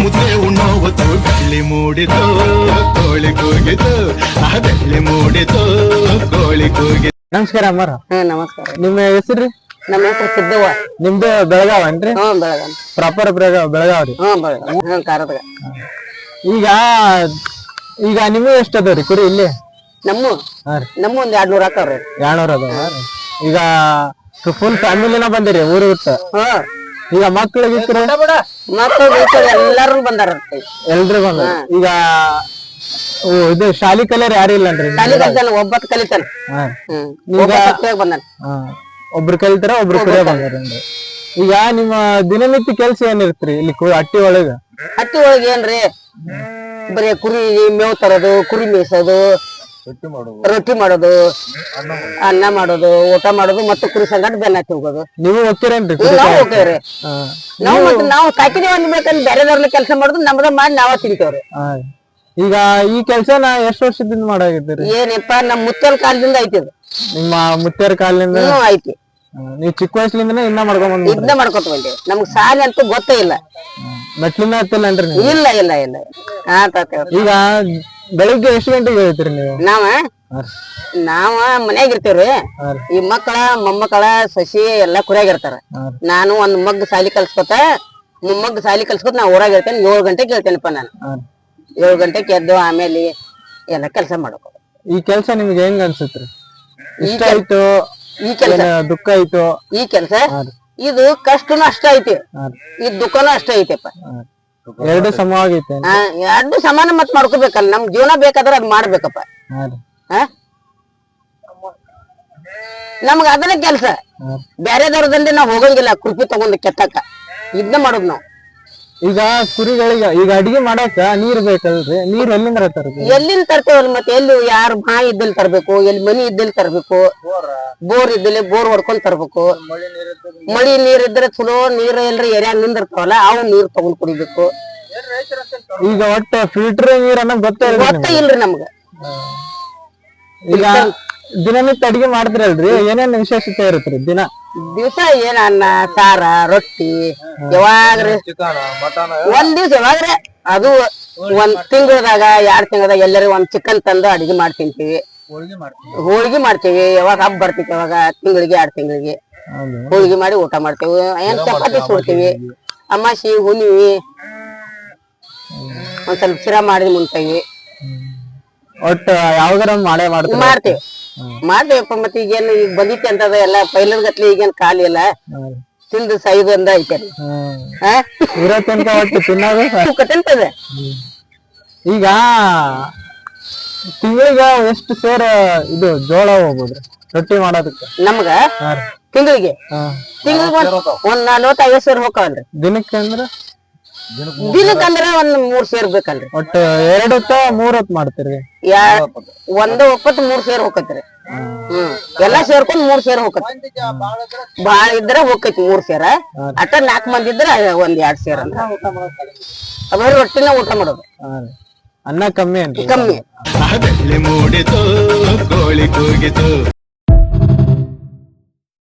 ಮುದ್ದೆ ಉಣ್ಣೋವತ್ತು ಬೆಳ್ಳಿ ಮೂಡಿತು ಕೋಳಿ ಕೂಗಿತು. ಆ ಬೆಳ್ಳಿ ಮೂಡಿತು ಕೋಳಿ ಕೂಗಿತು ನಮಸ್ಕಾರ ಅಮ್ಮಾರ. ಹಾ ನಮಸ್ಕಾರ. ನಿಮ್ಮ ಹೆಸರು ನಮ್ಮ ಹೆಸರು ಸಿದ್ದವ್ವ. ನಿಮ್ದು ಬೆಳಗಾವ್. ಏನ್ರಿ ಹ್ಮ್ ಬೆಳಗಾಂ ಪ್ರಾಪರ್ ಬೆಳಗಾವ್. ಬೆಳಗಾವ್ ರೀ ಕಾರದಾಗ ಈಗ ಈಗ ನಿಮ್ಮ ಎಷ್ಟು ಅದಾವ್ರಿ ಕುರಿ ಇಲ್ಲಿ? ನಮ್ಮ? ಹಾ ರೀ. ನಮ್ಮ ಒಂದ್ ಎರಡ್ ನೂರ ಹಾಕವ್ರಿ ಎರಡ್ನೂರ ಅದಾವ ಈಗ ಫುಲ್ ಫ್ಯಾಮಿಲಿನ ಬಂದಿರಿ ಊರು ಬಿಟ್ಟು? ಹಾ. ಈಗ ಮಕ್ಳಿಗೆ ಮಕ್ಕಳು ಎಲ್ಲರೂ ಎಲ್ಲಾರು ಬಂದಾರ ಎಲ್ರು ಬಂದ ಈಗ ಓ ಇದು ಶಾಲಿ ಕಲಿಯರ್ ಯಾರು ಇಲ್ಲನ್ರಿ ಶಾಲಿ ಕಲಿತಾನ ಒಬ್ಬತ್ ಕಲಿತಾನ. ಬಂದಾನ. ಒಬ್ರು ಕಲಿತಾರ ಒಬ್ರು ಕುರಿಯ ಬಂದಾರೇನ್ರಿ ಈಗ ನಿಮ್ಮ ದಿನನಿತ್ಯ ಕೆಲ್ಸ ಏನಿರ್ತ್ರಿ ಇಲ್ಲಿ ಕು- ಹಟ್ಟಿ ಒಳಗ? ಹಟ್ಟಿ ಒಳಗ ಏನ್ರಿ? ಬರೀ ಕುರಿ ಮೇವ್ ತರೋದು ಕುರಿ ಮೇಯ್ಸೋದು ರೊಟ್ಟಿ ಮಾಡೋದು. ಅನ್ನ ಮಾಡೋದು. ಊಟ ಮಾಡೋದು ಮತ್ತೆ ಕುರಿ ಸಂಗಡ ಬೆನ್ನ ಹತ್ತಿ ಹೋಗೋದು. ನೀವು ಹೋಗ್ತೀರೇನ್ರಿ ನಾವು ನಾವ್ ಹೋಗ್ತೇವ್ರಿ. ನಾವು ಮತ್ತೆ ನಾವು ಸಾಕಿದೀವಿ ಅಂದ್ಬೇಕಂದ್ರೆ ಬೇರೆದವ್ರನ್ನ ಕೆಲಸ ಮಾಡುದು ನಮ್ದ ಮಾಡಿ ನಾವ ತಿಂತೇವ್ರಿ. ಈಗ ಈ ಕೆಲ್ಸನ ಎಷ್ಟು ವರ್ಷದಿಂದ ಮಾಡಾಗಿದ್ದೀರಿ? ಏನಪ್ಪ ನಮ್ ಮುತ್ತಲ್ ಕಾಲದಿಂದ ಐತಿ ಇದು. ನಿಮ್ಮ ಮುತ್ತರ ಕಾಲದಿಂದ ಐತಿ. ನೀವು ಚಿಕ್ಕ ವಯಸ್ಸಿನಿಂದನೇ ಇನ್ನ ಮಾಡ್ಕೊಂಡ್ ಇದನ್ನ ಮಾಡ್ಕೊತ ಬಂದೇವಿ. ನಮ್ಗ್ ಸಾಲಿ ಅಂತೂ ಗೊತ್ತೇ ಇಲ್ಲ. ಮೆಟ್ಲಿನ ಹತ್ತಿಲ್ಲನ್ರಿ ನೀವು? ಇಲ್ಲ ಇಲ್ಲ ಇಲ್ಲ. ಹಾ ತಾತೇವ್ರಿ ಈಗ ಬೆಳಿಗ್ಗೆ ಎಷ್ಟು ಗಂಟೆಗೆ ಹೇಳ್ತೀರಿ ನೀವು? ನಾವ. ನಾವ ಮನ್ಯಾಗ ಇರ್ತೇವ್ರಿ. ಈ ಮಕ್ಕಳ ಮೊಮ್ಮಕ್ಕಳ ಸಸಿ ಎಲ್ಲಾ ಕುರಿಯಾಗಿರ್ತಾರ ನಾನು ಒಂದ್ ಮಗ್ ಸಾಲಿ ಕಲ್ಸ್ಕೊತ ಮೊಮ್ಮಗ್ ಸಾಲಿ ಕಲ್ಸ್ಕೊತ ನಾ ಊರಾಗ ಇರ್ತೇನೆ. ಏಳು ಗಂಟೆಗೆ ಹೇಳ್ತೇನಪ್ಪ ನಾನು. ಏಳ್ ಗಂಟೆಗೆ ಎದ್ದು ಆಮೇಲೆ ಎಲ್ಲ ಕೆಲಸ ಮಾಡ್ಕೊ ಈ ಕೆಲಸ ನಿಮ್ಗೆ ಹೆಂಗ್ ಅನ್ಸುತ್ರಿ? ಇಷ್ಟ ಆಯ್ತು? ಈ ಕೆಲಸ. ದುಃಖ ಆಯ್ತು? ಈ ಕೆಲಸ. ಇದು ಕಷ್ಟನು ಅಷ್ಟ ಐತಿ. ಈ ದುಃಖನೂ ಅಷ್ಟ ಐತಿಪ್ಪ. ಎರಡು ಸಮವಾಗೈತೆ ಆ, ಎರಡು ಸಮಾನ ಮತ್ ಮಾಡ್ಕೋಬೇಕಲ್ಲ ನಮ್ ಜೀವನ ಬೇಕಾದ್ರೆ ಅದ್ ಮಾಡ್ಬೇಕಪ್ಪ. ಹಾ ರೀ. ಆ? ನಮ್ಗ ಅದನ್ನ ಕೆಲ್ಸ. ಬೇರೆ ದರದಲ್ಲಿ ಬ್ಯಾರೆದವ್ರದಲ್ಲಿ ನಾವ್ ಹೋಗಂಗಿಲ್ಲ ಕೃಪಿ ತಗೊಂಡ್ ಕೆತ್ತಕ್ಕ ಇದ್ನ ಮಾಡೋದ್ ನಾವ್. ಈಗ ಕುರಿಗಳಿಗೆ ಈಗ ಅಡಿಗೆ ಮಾಡಾಕ ನೀರ್ ಬೇಕಲ್ರಿ? ನೀರ್ ಎಲ್ಲಿಂದ ಎಲ್ಲಿಂದ ತರ್ತೇವಲ್ ಮತ್ತೆ? ಎಲ್ಲಿ ಯಾರು ಬಾಯಿ ಇದ್ದಲ್ಲಿ ತರ್ಬೇಕು? ಎಲ್ಲಿ ಮನಿ ಇದ್ದಲ್ಲಿ ತರ್ಬೇಕು? ಬೋರ್. ಇದ್ದಲ್ಲಿ ಬೋರ್ ಹೊಡ್ಕೊಂಡ್ ತರ್ಬೇಕು. ಮಳಿ ನೀರ್ ಇದ್ರೆ ಚಲೋ ನೀರ್ ಎಲ್ರಿ ಎರ್ಯಾಗ ನಿಂದಿರ್ತಾವಲ್ಲ ಅವ್ ನೀರ್ ತಗೊಂಡ್ ಕುಡಿಬೇಕು. ಈಗ ಒಟ್ಟ ಫಿಲ್ಟರ್ ನೀರ್ ಅನ್ನೋದ್ ಗೊತ್ತ ಇಲ್ರಿ ನಮ್ಗ. ಈಗ ದಿನನಿತ್ಯ ಅಡಿಗೆ ಮಾಡಿದ್ರಲ್ರಿ ಏನೇನ್ ವಿಶೇಷತೆ ಇರುತ್ತೆ ದಿನ? ದಿವಸ ಏನ ಅನ್ನ ಸಾರ ರೊಟ್ಟಿ ಯಾವಾಗ್ರಿ ಒಂದ್ ದಿವ್ಸ ಯಾವಾಗ್ರೆ ಅದು ಒಂದ್ ತಿಂಗಳದಾಗ ಎರಡ್ ತಿಂಗಳದಾಗ ಎಲ್ಲರೂ ಒಂದ್ ಚಿಕನ್ ತಂದು ಅಡಿಗೆ ಮಾಡಿ ತಿಂತೀವಿ. ಹೋಳಿಗೆ ಮಾಡ್ತೀವಿ ಯಾವಾಗ ಹಬ್ಬ ಬರ್ತೈತಿ ಯಾವಾಗ ತಿಂಗಳಿಗೆ ಎರಡ್ ತಿಂಗಳಿಗೆ. ಹೋಳಿಗೆ ಮಾಡಿ ಊಟ ಮಾಡ್ತೇವೆ. ಏನ್ ಚಪಾತಿ ಸುಡ್ತೀವಿ. ಅಮಾಸಿ ಹುಣ್ಣಿವಿ ಒಂದ್ ಸ್ವಲ್ಪ ಶಿರಾ ಮಾಡಿ ಮುಂತೀವಿ ಒಟ್ಟು ಯಾವ್ದಾರ ಮಾಡೇ ಮಾಡ್ತೀವಿ ಮಾಡ್ತೇವಿ. ಮಾಡ್ತೇವಪ್ಪ ಮತ್ತೆ ಈಗೇನ್ ಈಗ ಬಂದಿತ್ತೆ ಅಂತದ ಎಲ್ಲ ಪೈಲರ್ ಗಟ್ಲಿ ಈಗೇನ್ ಖಾಲಿ ಇಲ್ಲ. ತಿಂದು ಸೈದು ಅಂದ ಐತೆ ಇರೋ ತನಕ ಒಟ್ಟು ತಿನ್ನೋದು? ಈಗ ತಿಂಗಳಿಗ ಎಷ್ಟು ಸೇರ್ ಇದು ಜೋಳ ಹೋಗ್ಬೋದ್ರಿ? ರೊಟ್ಟಿ ಮಾಡೋದಕ್ಕೆ? ನಮ್ಗ. ತಿಂಗಳಿಗೆ. ತಿಂಗಳಿಗೆ ಒಂದ್ ನಲ್ವತ್ತ ಐವತ್ ಸಾವಿರ ಹೋಗ್ತಾವಲ್ರಿ. ದಿನಕ್ಕೆ ಅಂದ್ರ? ದಿನಕ್ಕಂದ್ರ ಒಂದ್ ಮೂರ್ ಸೇರ್ ಬೇಕಲ್ರಿ. ಒಟ್ಟು ಎರಡು ಹೊತ್ತ ಮೂರ್ ಹೊತ್ತು ಮಾಡ್ತೀರಿ. ಯಾ ಒಂದ್ ಒಪ್ಪತ್ ಮೂರ್ ಸೇರ್ ಹೋಗತ್ರಿ ಹ್ಮ್. ಎಲ್ಲಾ ಸೇರ್ಕೊಂಡ್ ಮೂರ್ ಸೇರ್ ಹೋಗತ್ರಿ ಬಾಳ ಇದ್ರ ಹೋಗೈತಿ ಮೂರ್ ಸೇರ. ಅಟ್ಟ ನಾಕ್ ಮಂದಿ ಇದ್ರ ಒಂದ್ ಎರಡ್ ಸೇರ್ ಅಂತ. ಬರೀ ರೊಟ್ಟಿನ ಊಟ ಮಾಡೋದು. ಹಾ ರೀ. ಅನ್ನ ಕಮ್ಮಿ ಅಂತ ಕಮ್ಮಿ. ಮೂಡಿತು ಕೋಳಿ ಕೂಗಿತು.